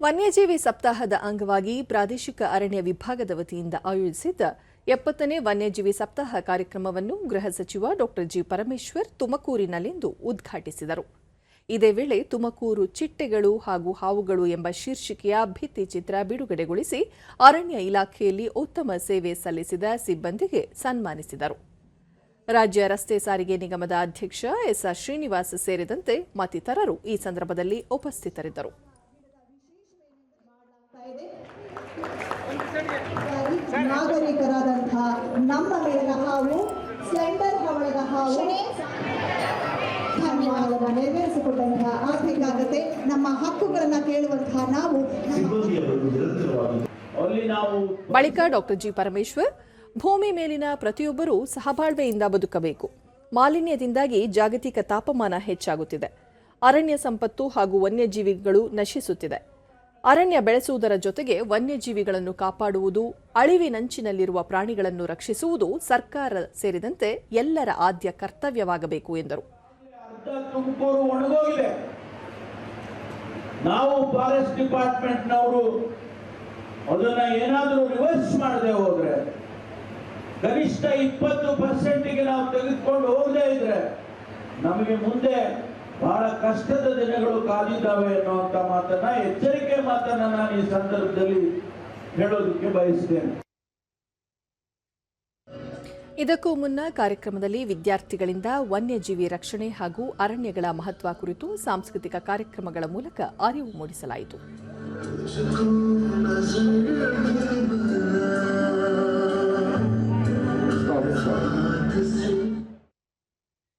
ವನ್ಯಜೀವಿ ಸಪ್ತಾಹದ ಅಂಗವಾಗಿ ಪ್ರಾದೇಶಿಕ ಅರಣ್ಯ ವಿಭಾಗದ ವತಿಯಿಂದ ಆಯೋಜಿಸಿದ್ದ ಎಪ್ಪತ್ತನೇ ವನ್ಯಜೀವಿ ಸಪ್ತಾಹ ಕಾರ್ಯಕ್ರಮವನ್ನು ಗೃಹ ಸಚಿವ ಡಾ ಜಿ ಪರಮೇಶ್ವರ್ ತುಮಕೂರಿನಲ್ಲಿಂದು ಉದ್ಘಾಟಿಸಿದರು. ಇದೇ ವೇಳೆ ತುಮಕೂರು ಚಿಟ್ಟೆಗಳು ಹಾಗೂ ಹಾವುಗಳು ಎಂಬ ಶೀರ್ಷಿಕೆಯ ಭಿತ್ತಿಚಿತ್ರ ಬಿಡುಗಡೆಗೊಳಿಸಿ ಅರಣ್ಯ ಇಲಾಖೆಯಲ್ಲಿ ಉತ್ತಮ ಸೇವೆ ಸಲ್ಲಿಸಿದ ಸಿಬ್ಬಂದಿಗೆ ಸನ್ಮಾನಿಸಿದರು. ರಾಜ್ಯ ರಸ್ತೆ ಸಾರಿಗೆ ನಿಗಮದ ಅಧ್ಯಕ್ಷ ಎಸ್ಆರ್ ಶ್ರೀನಿವಾಸ್ ಸೇರಿದಂತೆ ಮತ್ತಿತರರು ಈ ಸಂದರ್ಭದಲ್ಲಿ ಉಪಸ್ಥಿತರಿದ್ದರು. ನಾಗರಿಕರಾದಂತಹ ನಮ್ಮ ಮೇಲಿನ ಹಾವು ಸೆಂಟರ್ ಹವಳದ ಹಾವು ಧನ್ಯವಾದವನ್ನು ನೆರವೇರಿಸಿಕೊಟ್ಟಂತಹ ಆರ್ಥಿಕಾಗತೆ ನಮ್ಮ ಹಕ್ಕುಗಳನ್ನ ಕೇಳುವಂತಹ ನಾವು ನಮ್ಮ ನಿರಂತರವಾಗಿ ಅಲ್ಲಿ ನಾವು ಬಳಿಕ ಡಾಕ್ಟರ್ ಜಿ ಪರಮೇಶ್ವರ್ ಭೂಮಿ ಮೇಲಿನ ಪ್ರತಿಯೊಬ್ಬರೂ ಸಹಬಾಳ್ವೆಯಿಂದ ಬದುಕಬೇಕು. ಮಾಲಿನ್ಯದಿಂದಾಗಿ ಜಾಗತಿಕ ತಾಪಮಾನ ಹೆಚ್ಚಾಗುತ್ತಿದೆ. ಅರಣ್ಯ ಸಂಪತ್ತು ಹಾಗೂ ವನ್ಯಜೀವಿಗಳು ನಶಿಸುತ್ತಿದೆ. ಅರಣ್ಯ ಬೆಳೆಸುವುದರ ಜೊತೆಗೆ ವನ್ಯಜೀವಿಗಳನ್ನು ಕಾಪಾಡುವುದು, ಅಳಿವಿನಂಚಿನಲ್ಲಿರುವ ಪ್ರಾಣಿಗಳನ್ನು ರಕ್ಷಿಸುವುದು ಸರ್ಕಾರ ಸೇರಿದಂತೆ ಎಲ್ಲರ ಆದ್ಯ ಕರ್ತವ್ಯವಾಗಬೇಕು ಎಂದರು. ನಾವು ಫಾರೆಸ್ಟ್ ಡಿಪಾರ್ಟ್ಮೆಂಟ್ನವರು ಅದನ್ನ ಏನಾದರೂ ರಿವರ್ಸ್ ಮಾಡದೆ ಹೋದ್ರೆ, ಕನಿಷ್ಠ ಇಪ್ಪತ್ತು ಪರ್ಸೆಂಟಿಗೆ ನಾವು ತೆಗೆದುಕೊಂಡು ಹೋಗದೇ ಇದ್ರೆ, ನಮಗೆ ಮುಂದೆ ಬಹಳ ಕಷ್ಟದ ದಿನಗಳು ಕಾದಿದ್ದಾವೆ ಅನ್ನುವಂತ ಮಾತನ್ನ ಎಚ್ಚರಿಕೆ ಮಾತನ್ನ ನಾನು ಈ ಸಂದರ್ಭದಲ್ಲಿ ಹೇಳೋದಕ್ಕೆ ಬಯಸ್ತೇನೆ. ಇದಕ್ಕೂ ಮುನ್ನ ಕಾರ್ಯಕ್ರಮದಲ್ಲಿ ವಿದ್ಯಾರ್ಥಿಗಳಿಂದ ವನ್ಯಜೀವಿ ರಕ್ಷಣೆ ಹಾಗೂ ಅರಣ್ಯಗಳ ಮಹತ್ವ ಕುರಿತು ಸಾಂಸ್ಕೃತಿಕ ಕಾರ್ಯಕ್ರಮಗಳ ಮೂಲಕ ಅರಿವು ಮೂಡಿಸಲಾಯಿತು.